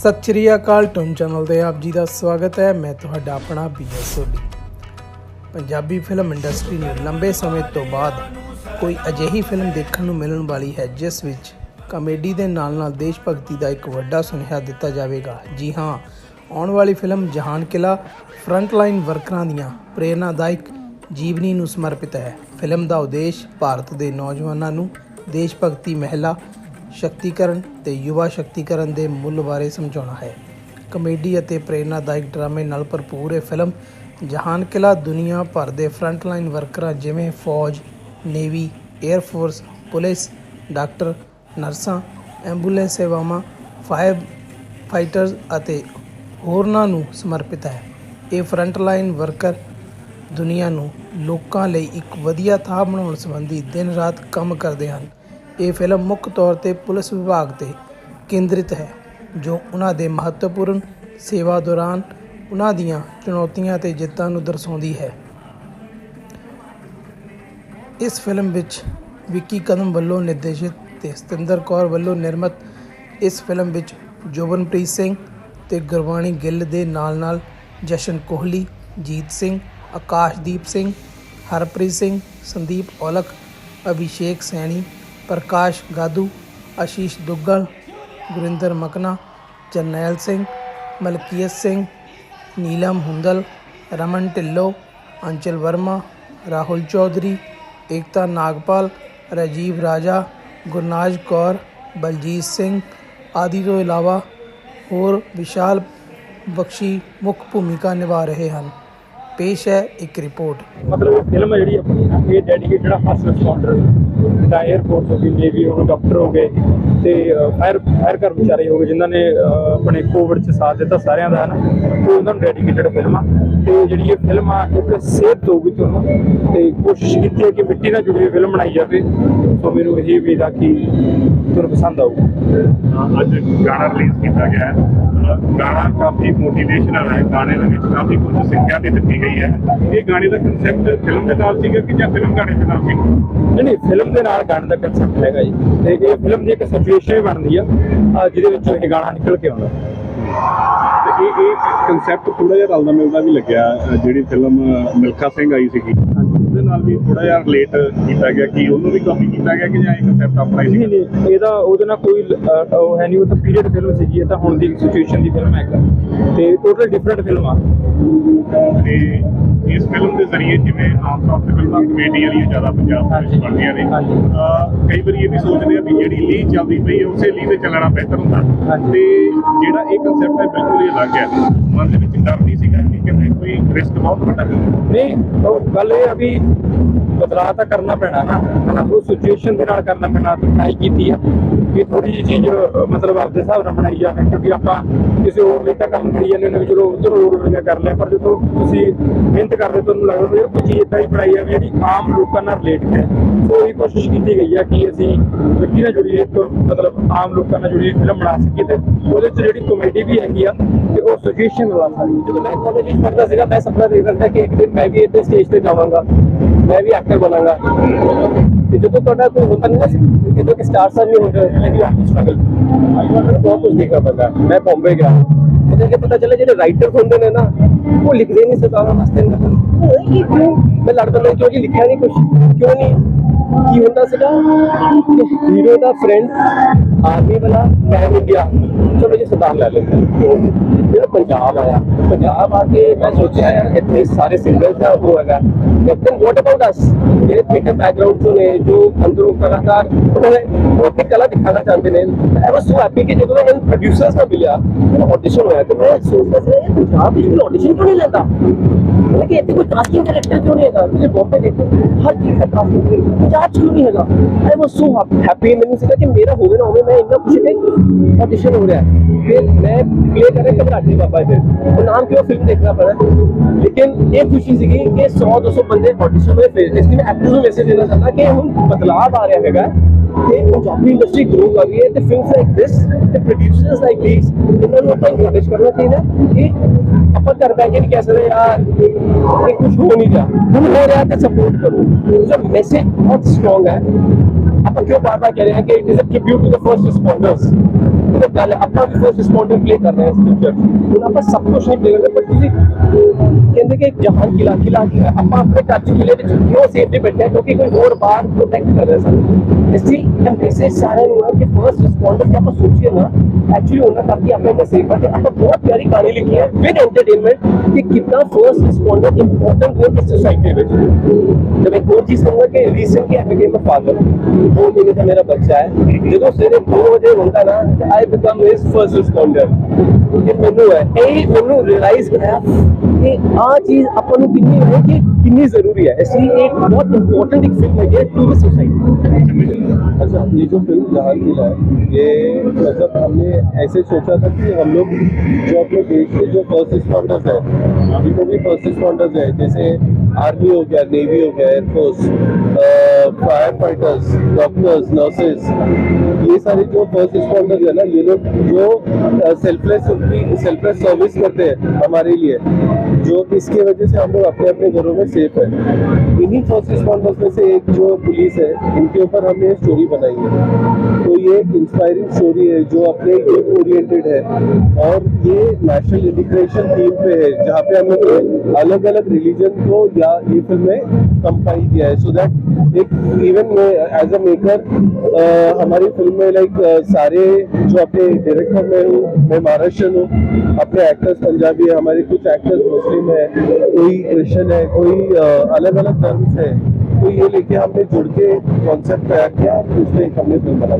ਸਤਿ ਸ਼੍ਰੀ ਅਕਾਲ tune channel ਤੇ ਆਪ ਜੀ ਦਾ ਸਵਾਗਤ ਹੈ। ਮੈਂ ਤੁਹਾਡਾ ਆਪਣਾ BS Sodhi. Punjabi film industry ਨੂੰ ਲੰਬੇ ਸਮੇਂ ਤੋਂ ਬਾਅਦ ਕੋਈ ਅਜਿਹੀ ਫਿਲਮ ਦੇਖਣ ਨੂੰ ਮਿਲਣ ਵਾਲੀ ਹੈ, ਜਿਸ ਵਿੱਚ ਕਾਮੇਡੀ ਦੇ ਨਾਲ-ਨਾਲ ਦੇਸ਼ ਭਗਤੀ ਦਾ ਇੱਕ ਵੱਡਾ ਸੁਨੇਹਾ ਦਿੱਤਾ ਜਾਵੇਗਾ। ਜੀ ਹਾਂ, ਆਉਣ ਵਾਲੀ ਫਿਲਮ ਜਹਾਨ ਕਿਲਾ ਫਰੰਟਲਾਈਨ ਵਰਕਰਾਂ ਦੀਆਂ ਪ੍ਰੇਰਨਾਦਾਇਕ ਜੀਵਨੀ ਨੂੰ ਸਮਰਪਿਤ ਹੈ। ਫਿਲਮ ਦਾ ਉਦੇਸ਼ ਭਾਰਤ ਦੇ ਨੌਜਵਾਨਾਂ ਨੂੰ ਦੇਸ਼ ਭਗਤੀ ਮਹਿਲਾ ਸ਼ਕਤੀਕਰਨ ਤੇ ਯੁਵਾ ਸ਼ਕਤੀਕਰਨ ਦੇ ਮੁੱਲ ਬਾਰੇ ਸਮਝਾਉਣਾ ਹੈ। ਕਮੇਡੀ ਅਤੇ ਪ੍ਰੇਰਨਾਦਾਇਕ ਡਰਾਮੇ ਨਾਲ ਭਰਪੂਰ ਇਹ ਫਿਲਮ ਜਹਾਨ ਕਿਲਾ ਦੁਨੀਆ ਭਰ ਦੇ ਫਰੰਟਲਾਈਨ ਵਰਕਰਾਂ ਜਿਵੇਂ ਫੌਜ, navy air force police, doctor, ਨਰਸਾਂ, ਐਂਬੂਲੈਂਸ ਸੇਵਾਵਾਂ, ਫਾਇਰ ਫਾਈਟਰਸ ਅਤੇ ਹੋਰਨਾਂ ਨੂੰ ਸਮਰਪਿਤ ਹੈ। ਇਹ ਫਰੰਟਲਾਈਨ ਵਰਕਰ ਦੁਨੀਆ ਨੂੰ ਲੋਕਾਂ ਲਈ ਇੱਕ ਵਧੀਆ ਥਾਂ ਬਣਾਉਣ ਸੰਬੰਧੀ ਦਿਨ ਰਾਤ ਕੰਮ ਕਰਦੇ ਹਨ। ਇਹ ਫਿਲਮ ਮੁੱਖ ਤੌਰ ਤੇ ਪੁਲਿਸ ਵਿਭਾਗ ਤੇ ਕੇਂਦਰਿਤ ਹੈ, ਜੋ ਉਹਨਾਂ ਦੇ ਮਹੱਤਵਪੂਰਨ ਸੇਵਾ ਦੌਰਾਨ ਉਹਨਾਂ ਦੀਆਂ ਚੁਣੌਤੀਆਂ ਤੇ ਜਿੱਤਾਂ ਨੂੰ ਦਰਸਾਉਂਦੀ ਹੈ। ਇਸ ਫਿਲਮ ਵਿੱਚ ਵਿੱਕੀ ਕਦਮ ਵੱਲੋਂ ਨਿਰਦੇਸ਼ਿਤ ਤੇ ਸਤਿੰਦਰ ਕੌਰ ਵੱਲੋਂ ਨਿਰਮਿਤ ਇਸ ਫਿਲਮ ਵਿੱਚ ਜੋਬਨਪ੍ਰੀਤ ਸਿੰਘ ਤੇ ਗੁਰਬਾਣੀ ਗਿੱਲ ਦੇ ਨਾਲ-ਨਾਲ ਜਸ਼ਨ ਕੋਹਲੀ, ਜੀਤ ਸਿੰਘ, ਆਕਾਸ਼ਦੀਪ ਸਿੰਘ, ਹਰਪ੍ਰੀਤ ਸਿੰਘ, ਸੰਦੀਪ ਔਲਖ, ਅਭਿਸ਼ੇਕ ਸੈਣੀ ਪ੍ਰਕਾਸ਼ ਗਾਦੂ, ਆਸ਼ੀਸ਼ ਦੁੱਗਲ, ਗੁਰਿੰਦਰ ਮਕਨਾ, ਜਰਨੈਲ ਸਿੰਘ, ਮਲਕੀਅਤ ਸਿੰਘ, ਨੀਲਮ ਹੁੰਦਲ, ਰਮਨ ਢਿੱਲੋਂ, ਅੰਚਲ ਵਰਮਾ, ਰਾਹੁਲ ਚੌਧਰੀ, ਏਕਤਾ ਨਾਗਪਾਲ, ਰਾਜੀਵ ਰਾਜਾ, ਗੁਰਨਾਜ ਕੌਰ, ਬਲਜੀਤ ਸਿੰਘ ਆਦਿ ਤੋਂ ਇਲਾਵਾ ਹੋਰ ਵਿਸ਼ਾਲ ਬਖਸ਼ੀ ਮੁੱਖ ਭੂਮਿਕਾ ਨਿਭਾ ਰਹੇ ਹਨ। ਪੇਸ਼ ਹੈ ਇੱਕ ਰਿਪੋਰਟ। ਮਤਲਬ ਫਿਲਮ ਜਿਹੜੀ ਆਪਣੀ, ਇਹ ਡੈਡੀਕੇਟਡ ਆ ਫਸਟ ਰਿਸਪੌਂਡਰ ਦਾ 에ਅਰਫੋਰਸ ਹੋ ਗਈ ਨੇਵੀ ਹੋ ਡਾਕਟਰ ਹੋ ਗਏ ਤੇ ਫਾਇਰ ਫਾਇਰ ਕਰਮਚਾਰੀ ਹੋ ਗਏ, ਜਿਨ੍ਹਾਂ ਨੇ ਆਪਣੇ ਕੋਵਿਡ 'ਚ ਸਾਥ ਦਿੱਤਾ ਸਾਰਿਆਂ ਦਾ ਨਾ ਤੇ ਉਹਨਾਂ ਨੂੰ ਡੈਡੀਕੇਟਡ ਫਿਲਮ ਤੇ ਜਿਹੜੀ ਇਹ ਫਿਲਮ ਆ, ਇੱਕ ਸੇਧ ਦਊਗੀ ਤੁਹਾਨੂੰ, ਤੇ ਕੋਸ਼ਿਸ਼ ਕੀਤੀ ਹੈ ਕਿ ਮਿੱਟੀ ਨਾਲ ਜੁੜੀ ਹੋਈ ਫਿਲਮ ਬਣਾਈ ਜਾਵੇ। ਸੋ ਮੈਨੂੰ ਇਹ ਉਮੀਦ ਆ ਕਿ ਤੁਹਾਨੂੰ ਪਸੰਦ ਆਊਗੀ। ਅੱਜ ਗਾਣਾ ਰਿਲੀਜ਼ ਕੀਤਾ ਗਿਆ ਹੈ। ਗਾਣਾ ਕਾਫੀ ਮੋਟੀਵੇਸ਼ਨਲ ਹੈ। ਗਾਣੇ ਦੇ ਵਿੱਚ ਕਾਫੀ ਕੁਝ ਸਿੱਖਿਆ ਵੀ ਦਿੱਤੀ ਗਈ ਹੈ। ਇਹ ਗਾਣੇ ਦਾ ਕਨਸੈਪਟ ਫਿਲਮ ਦੇ ਨਾਲ ਸੀਗਾ ਕਿ ਜਾਂ ਫਿਲਮ ਗਾਣੇ ਦੇ ਨਾਲ ਸੀ ਨਹੀਂ ਨਹੀਂ ਫਿਲਮ ਦੇ ਨਾਲ ਗਾਣੇ ਦਾ ਕਨਸੈਪਟ ਹੈਗਾ ਜੀ। ਤੇ ਇਹ ਫਿਲਮ ਦੀ ਇੱਕ ਸਿਚੁਏਸ਼ਨ ਹੀ ਬਣਦੀ ਆ ਜਿਹਦੇ ਵਿੱਚੋਂ ਇਹ ਗਾਣਾ ਨਿਕਲ ਕੇ ਆਉਂਦਾ। ਤੇ ਇਹ ਇਹ ਕਨਸੈਪਟ ਥੋੜਾ ਜਿਹਾ ਰਲਦਾ ਮਿਲਦਾ ਵੀ ਲੱਗਿਆ ਜਿਹੜੀ ਫਿਲਮ ਮਿਲਖਾ ਸਿੰਘ ਆਈ ਸੀਗੀ। ਉਹਦੇ ਨਾਲ ਵੀ ਥੋੜਾ ਜਿਹਾ ਰਿਲੇਟ ਕੀਤਾ ਗਿਆ ਕਿ ਉਹਨੂੰ ਵੀ ਕਾਪੀ ਕੀਤਾ ਗਿਆ ਕਿ ਜਾਂ ਇਹ ਕਨਸੈਪਟ ਆਪਣਾ ਹੀ ਨਹੀਂ ਸੀ ਨਹੀਂ ਇਹਦਾ ਉਹਦੇ ਨਾਲ ਕੋਈ ਉਹ ਹੈ ਨਹੀਂ ਉਹ ਤਾਂ ਪੀਰੀਅਡ ਫਿਲਮ ਸੀਗੀ ਇਹ ਤਾਂ ਹੁਣ ਦੀ ਸਿਚੁਏਸ਼ਨ ਦੀ ਫਿਲਮ ਹੈਗਾ ਤੇ ਟੋਟਲ ਡਿਫਰੈਂਟ ਫਿਲਮ ਆ। ਤੇ ਇਸ ਫਿਲਮ ਦੇ ਜ਼ਰੀਏ ਜਿਵੇਂ ਆਮ ਤੌਰ ਤੇ ਫਿਲਮਾਂ ਕਮੇਡੀ ਵਾਲੀਆਂ ਜ਼ਿਆਦਾ ਪੰਜਾਬ ਵਿੱਚ ਬਣਦੀਆਂ ਨੇ। ਕਈ ਵਾਰੀ ਇਹ ਵੀ ਸੋਚਦੇ ਆ ਵੀ ਜਿਹੜੀ ਲੀਹ ਚੱਲਦੀ ਪਈ ਹੈ ਉਸੇ ਲੀਹ ਤੇ ਚੱਲਣਾ ਬਿਹਤਰ ਹੁੰਦਾ। ਤੇ ਜਿਹੜਾ ਇਹ ਕਨਸੈਪਟ ਹੈ ਬਿਲਕੁਲ ਹੀ ਅਲੱਗ ਹੈ। ਮਨ ਦੇ ਵਿੱਚ ਡਰ ਨਹੀਂ ਸੀਗਾ ਕਿ ਕਿਤੇ ਕੋਈ ਰਿਸਕ ਬਹੁਤ ਵੱਡਾ ਨਹੀਂ ਉਹ ਗੱਲ ਇਹ ਆ ਵੀ ਬਦਲਾਅ ਤਾਂ ਕਰਨਾ ਪੈਣਾ ਨਾ। ਉਹ ਸਿਚੁਏਸ਼ਨ ਦੇ ਨਾਲ ਕਰਨਾ ਪੈਣਾ ਟਰਾਈ ਕੀਤੀ ਆ। ਕਿ ਥੋੜੀ ਜਿਹੀ ਚੀਜ਼ ਮਤਲਬ ਆਪਦੇ ਹਿਸਾਬ ਨਾਲ ਬਣਾਈ ਜਾਵੇ ਕਿਉਂਕਿ ਆਪਾਂ ਕਿਸੇ ਹੋਰ ਲਈ ਤਾਂ ਕੰਮ ਕਰੀ ਜਾਂਦੇ ਨੇ ਚਲੋ ਉਧਰ ਹੋਰ ਕਰ ਲਿਆ। ਪਰ ਜਦੋਂ ਤੁਸੀਂ ਮਿਹਨਤ ਕਰਦੇ ਤੁਹਾਨੂੰ ਲੱਗਦਾ ਵੀ ਕੋਈ ਚੀਜ਼ ਇਦਾਂ ਹੀ ਬਣਾਈ ਆ ਜਿਹੜੀ ਆਮ ਲੋਕਾਂ ਨਾਲ ਰਿਲੇਟ ਹੈ ਸੋ ਇਹ ਕੋਸ਼ਿਸ਼ ਕੀਤੀ ਗਈ ਆ ਕਿ ਅਸੀਂ ਮਿੱਟੀ ਨਾਲ ਜੁੜੀ ਇੱਕ, ਮਤਲਬ ਆਮ ਲੋਕਾਂ ਨਾਲ ਜੁੜੀ ਫਿਲਮ ਬਣਾ ਸਕੀਏ ਤੇ ਉਹਦੇ 'ਚ ਜਿਹੜੀ ਕਮੇਡੀ ਵੀ ਹੈਗੀ ਆ ਤੇ ਉਹ ਸੁਜੈਸ਼ਨ ਵਾਲਾ ਸਾਰੀ ਜਦੋਂ ਮੈਂ ਕਾਲਜ ਵਿੱਚ ਪੜ੍ਹਦਾ ਸੀਗਾ, ਮੈਂ ਸੁਪਨਾ ਦੇਖਦਾ ਸੀ ਕਿ ਇੱਕ ਦਿਨ ਮੈਂ ਵੀ ਇੱਥੇ ਸਟੇਜ ਤੇ ਜਾਵਾਂਗਾ, ਮੈਂ ਵੀ ਐਕਟਰ ਬਣਾਂਗਾ। ਤੇ ਜਦੋਂ ਤੁਹਾਡਾ ਕੋਈ ਹੁੰਦਾ ਨਹੀਂ ਜਦੋਂ ਕਿ ਸਟਾਰ ਸਰ ਨਹੀਂ ਹੁੰਦੇ, ਮੈਂ ਵੀ ਆਰਟਿਸਟ ਸਟਰਗਲ ਬਹੁਤ ਕੁਝ ਦੇਖਣਾ ਪੈਂਦਾ ਮੈਂ ਬੰਬੇ ਗਿਆ। ਉਹਦੇ ਕੇ ਪਤਾ ਚੱਲੇ ਜਿਹੜੇ ਰਾਈਟਰ ਹੁੰਦੇ ਨੇ ਨਾ, ਉਹ ਲਿਖਦੇ ਨਹੀਂ ਸਤਾਰਾਂ ਵਾਸਤੇ। ਹੋਏਗੀ ਕਿਉਂ ਮੈਂ ਲੜ ਪੈਂਦਾ ਕਿਉਂ ਲਿਖਿਆ ਨਹੀਂ ਕੁਝ ਕਿਉਂ ਨਹੀਂ? ਕੀ ਹੁੰਦਾ ਸੀਗਾ? ਹੀਰੋ ਦਾ ਫਰੈਂਡ ਆਰਮੀ ਵਾਲਾ ਪੈਨ ਇੰਡੀਆ ਚਲੋ ਜੀ ਸਦਾਮ ਲੈ ਲੈਂਦੇ ਜਿਹੜਾ ਪੰਜਾਬ ਆਇਆ ਪੰਜਾਬ ਆ ਕੇ ਮੈਂ ਸੋਚਿਆ ਯਾਰ ਇੱਥੇ ਸਾਰੇ ਸਿੰਗਰਸ ਦਾ ਉਹ ਹੈਗਾ ਲੇਕਿਨ ਵਾਟ ਅਬਾਊਟ ਅਸ ਜਿਹੜੇ ਥੀਏਟਰ ਬੈਕਗ੍ਰਾਉਂਡ ਤੋਂ ਨੇ ਜੋ ਅੰਦਰੋਂ ਕਲਾਕਾਰ ਉਹਨਾਂ ਨੇ ਉਹ ਆਪਣੀ ਕਲਾ ਦਿਖਾਣਾ ਚਾਹੁੰਦੇ ਨੇ ਆਈ ਵਾਸ ਸੋ ਹੈਪੀ ਕਿ ਜਦੋਂ ਮੈਂ ਪ੍ਰੋਡਿਊਸਰਸ ਨਾਲ ਮਿਲਿਆ ਆਡੀਸ਼ਨ ਹੋਇਆ ਤੇ ਮੈਂ ਸੋਚਦਾ ਸੀ ਇਹ ਪੰਜਾਬ ਵਿੱਚ ਆਡੀਸ਼ਨ ਕਿਉਂ ਨਹੀਂ ਲੈਂਦਾ ਮੈਂ ਕਿ ਇੱਥੇ ਕੋਈ ਕਾਸਟਿੰਗ ਡਾਇਰੈਕਟਰ ਕਿਉਂ ਨਹੀਂ ਹੈਗਾ ਤੁਸੀਂ ਬੰਬੇ ਦੇਖੋ ਹਰ ਚੀਜ਼ ਦਾ ਕਾਸਟਿੰਗ ਪੰਜਾਬ 'ਚ ਕਿਉਂ ਨਹੀਂ ਹੈਗਾ ਆਈ ਵਾਸ ਸੋ ਹੈਪੀ ਮੈਨੂੰ ਸੀਗਾ ਕਿ ਮੇਰਾ ਹੋਵੇ ਨਾ ਹੋਵੇ ਮੈਂ ਇੰਨਾ ਖੁਸ਼ ਕਿ ਆਡੀਸ਼ਨ ਹੋ ਰਿਹਾ ਹੈ ਫਿਰ ਮੈਂ ਪਲੇ ਕਰੇ ਘਬਰਾਟੇ ਬਾਬਾ ਜੀ ਉਹ ਨਾਮ ਕਿਉਂ ਫਿਲਮ ਦੇਖਣਾ ਪੜਾ ਲੇਕਿਨ ਇਹ ਖੁਸ਼ੀ ਸੀਗੀ ਕਿ 100 200 ਬੰਦੇ ਆਡੀਸ਼ਨ ਹੋਏ ਫਿਰ ਇਸ ਲਈ ਮੈਂ ਐਕਟਰ ਨੂੰ ਮੈਸੇਜ ਦੇਣਾ ਚਾਹੁੰਦਾ ਕਿ ਹੁਣ ਬਦਲਾਅ ਆ ਰਿਹਾ ਹੈਗਾ ਤੇ ਪੰਜਾਬੀ ਇੰਡਸਟਰੀ ਗਰੋ ਕਰ ਰਹੀ ਹੈ ਤੇ ਫਿਲਮਸ ਲਾਈਕ ਦਿਸ ਤੇ ਪ੍ਰੋਡਿਊਸਰਸ ਲਾਈਕ ਥੀਸ ਇਹਨਾਂ ਨੂੰ ਆਪਾਂ ਇਨਕਰੇਜ ਕਰਨਾ ਚਾਹੀਦਾ ਕਿ ਆਪਾਂ ਘਰ ਬੈਠ ਕੇ ਨਹੀਂ ਕਹਿ ਸਕਦੇ ਯਾਰ ਇਹ ਕੁਝ ਹੋ ਨਹੀਂ ਰਿਹਾ ਹੁਣ ਹੋ ਰਿਹਾ ਤੇ ਸਪੋਰਟ ਕਰੋ ਜੋ ਮੈਸੇਜ ਬਹੁਤ ਸਟਰੋਂਗ ਹੈ ਆਪਾਂ ਕਿਉਂ ਬਾਰ ਬਾਰ ਕਹਿ ਰਹੇ ਹਾਂ ਕਿ it is a tribute to the first responders ultimate ਗੱਲ ਆਪਾਂ ਵੀ ਫਰਸਟ ਰਿਸਪੌਂਡਰ ਪਲੇ ਕਰ ਰਹੇ ਹਾਂ ਇਸ ਪਿਕਚਰ ਹੁਣ ਆਪਾਂ ਸਭ ਕੁਝ ਨਹੀਂ ਪਲੇ ਕਰਦੇ ਪਰ ਕਹਿੰਦੇ ਕਿ ਜਹਾਨ ਕਿਲਾ ਕਿਲਾ ਕੀ ਆਪਾਂ ਆਪਣੇ ਕੱਚ ਕਿਲੇ ਵਿੱਚ ਕਿਉਂ ਸੇਫਟੀ ਬੈਠੇ ਕਿਉਂਕਿ ਕੋਈ ਹੋਰ ਬਾਹਰ ਪ੍ਰੋਟੈਕਟ ਕਰ ਰਿਹਾ ਸਾਨੂੰ। ਇਸ ਲਈ ਐਮਬੀਸੀ ਸਾਰਿਆਂ ਨੂੰ ਕਿ ਫਰਸਟ ਰਿਸਪੌਂਡਰ ਕਿ ਆਪਾਂ ਸੋਚੀਏ ਨਾ ਐਕਚੁਅਲੀ ਉਹਨਾਂ ਤੱਕ ਹੀ ਆਪਾਂ ਸੇਫ ਹੈ ਆਪਾਂ ਬਹੁਤ ਪਿਆਰੀ ਕਹਾਣੀ ਲਿਖੀ ਹੈ ਵਿਦ ਐਂਟਰਟੇਨਮੈਂਟ ਕਿ ਕਿੰਨਾ ਫਰਸਟ ਰਿਸਪੌਂਡਰ ਇੰਪੋਰਟੈਂਟ ਰੋਲ ਇਸ ਸੋਸਾਇਟੀ ਵਿੱਚ। ਤੇ ਮੈਂ ਕੋਈ ਚੀਜ਼ ਸਮਝ ਕੇ recently I became a father ਉਹ ਮੇਰੇ ਦਾ ਮੇਰਾ ਬੱਚਾ ਹੈ। ਜਦੋਂ ਸਵੇਰੇ 2 ਵਜੇ ਹੁੰਦਾ ਨਾ I become his first responder ਇਹ ਮੈਨੂੰ ਹੈ, ਇਹ ਮੈਨੂੰ ਰਿਅਲਾਈਜ਼ ਕਰਿਆ ਕਿ ਆ ਚੀਜ਼ ਆਪਾਂ ਨੂੰ ਕਿੰਨੀ ਹੈ ਕਿ ਕਿੰਨੀ ਜ਼ਰੂਰੀ ਹੈ ਇਸ ਲਈ एक बहुत इंपॉर्टेंट एक फिल्म है टू द सोसाइटी अच्छा ये जो फिल्म जहान किला है ये मतलब हमने ऐसे सोचा था कि हम लोग जो अपने देश के जो फर्स्ट रिस्पॉन्डर्स हैं जितने भी फर्स्ट रिस्पॉन्डर्स हैं जैसे आर्मी हो गया नेवी हो गया air force firefighters doctors nurses ये सारे जो फर्स्ट रिस्पॉन्डर्स है ना ये लोग जो सेल्फलेस उनकी सेल्फलेस सर्विस करते हैं हमारे लिए जो इसके वजह से हम लोग अपने अपने घरों में सेफ़ है। इन्हीं फ़र्स्ट रिस्पॉन्डर्स में से एक जो पुलिस है, इनके ऊपर हमने ये स्टोरी बनाई है। तो ये एक इंस्पायरिंग स्टोरी है, जो अपने यूथ ओरिएंटेड है। और ये नेशनल इंटीग्रेशन थीम पे है, जहाँ पे हम लोग अलग अलग रिलीजन को या ये फ़िल्म में कंपाइल किया है। सो दैट एक इवन एज अ मेकर हमारी फ़िल्म में लाइक सारे जो अपने डायरेक्टर में हूँ, मैं महाराष्ट्र हूँ, अपने एक्टर्स पंजाबी है, हमारे कुछ एक्टर्स मुस्लिम है, कोई क्रिश्चन है, कोई अलग अलग धर्म है तो ये लेके हमने जुड़ के कॉन्सेप्ट तैयार किया उसमें हमने फ़िल्म बनाई